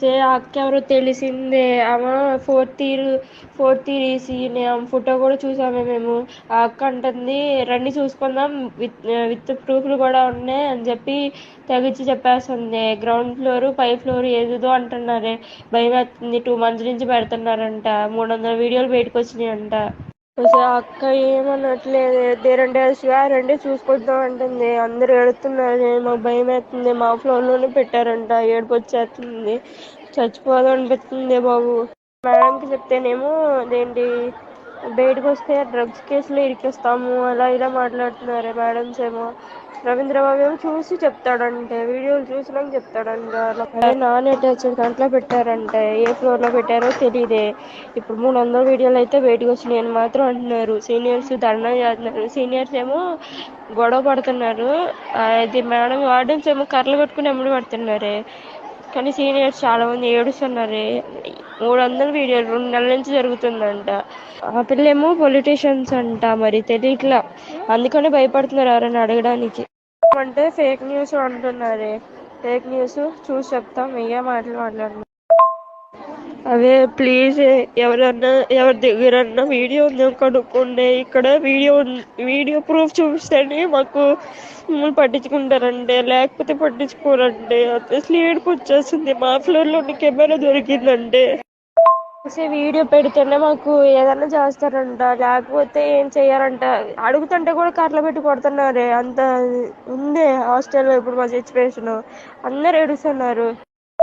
సే అక్క ఎవరో తెలిసిందే. ఆమె ఫోర్త్ ఇయర్ ఫోర్త్ ఇయర్ ఈసీనే ఆమె ఫోటో కూడా చూసామే మేము. ఆ అక్క అంటుంది రండి చూసుకుందాం విత్ విత్ ప్రూఫ్లు కూడా ఉన్నాయి అని చెప్పి తెగించి చెప్పేస్తుంది. గ్రౌండ్ ఫ్లోర్ పై ఫ్లోర్ ఏదేదో అంటున్నారే. భయం వేస్తుంది టూ మంత్స్ నుంచి పెడుతున్నారంట. మూడు వందల వీడియోలు బయటకు వచ్చినాయంట. అసలు ఆ అక్క ఏమనట్లేదు. దేరంటే రండి చూసుకుంటాం అంటుంది. అందరు ఏడుతున్నారు. మాకు భయం వేస్తుంది. మా ఫ్లోర్లోనే పెట్టారంట. ఏడుపు వచ్చేస్తుంది. చచ్చిపోదాం అనిపిస్తుంది బాబు. మేడంకి చెప్తేనేమో అదేంటి బయటకు వస్తే డ్రగ్స్ కేసులో ఇరికిస్తాము అలా ఇలా మాట్లాడుతున్నారే మేడమ్స్ ఏమో. రవీంద్రబాబు ఏమో చూసి చెప్తాడంటే వీడియోలు చూసినాక చెప్తాడంట. అదే నాన్ అటాచ్డ్ దాంట్లో పెట్టారంటే ఏ ఫ్లోర్లో పెట్టారో తెలియదే ఇప్పుడు మూడు వందల వీడియోలు అయితే బయటకు వచ్చినాయి అని మాత్రం అంటున్నారు. సీనియర్స్ ధర్నా చేస్తున్నారు. సీనియర్స్ ఏమో గొడవ పడుతున్నారు. అది మేడం వార్డెన్స్ ఏమో కర్రలు పెట్టుకుని ఎమ్మడి పడుతున్నారే. కానీ సీనియర్స్ చాలా మంది ఏడుస్తున్నారే. మూడు వందల వీడియోలు రెండు నెలల నుంచి జరుగుతుందంట. ఆ పిల్లేమో పొలిటీషియన్స్ అంట మరి తెలియట్లా అందుకనే భయపడుతున్నారు ఎవరైనా అడగడానికి. అంటే ఫేక్ న్యూస్ అంటున్నారే. ఫేక్ న్యూస్ చూసి చెప్తాం ఏ మాటలు మాట్లాడుతున్నాం అదే ప్లీజ్ ఎవరన్నా ఎవరి దగ్గరన్నా వీడియో ఉందో కనుక్కోండి. ఇక్కడ వీడియో వీడియో ప్రూఫ్ చూపిస్తేనే మాకు మమ్మల్ని పట్టించుకుంటారండి. లేకపోతే పట్టించుకోరండి. అసలు ఏడుపు వచ్చేస్తుంది మా ఫ్లోర్లో కెమెరా దొరికిందంటే వీడియో పెడితేనే మాకు ఏదైనా చేస్తారంట. లేకపోతే ఏం చేయాలంట? అడుగుతుంటే కూడా కర్రలు పెట్టి కొడుతున్నారే. అంత ఉంది హాస్టల్లో ఇప్పుడు మా సిచ్యువేషన్ అందరు ఏడుస్తున్నారు.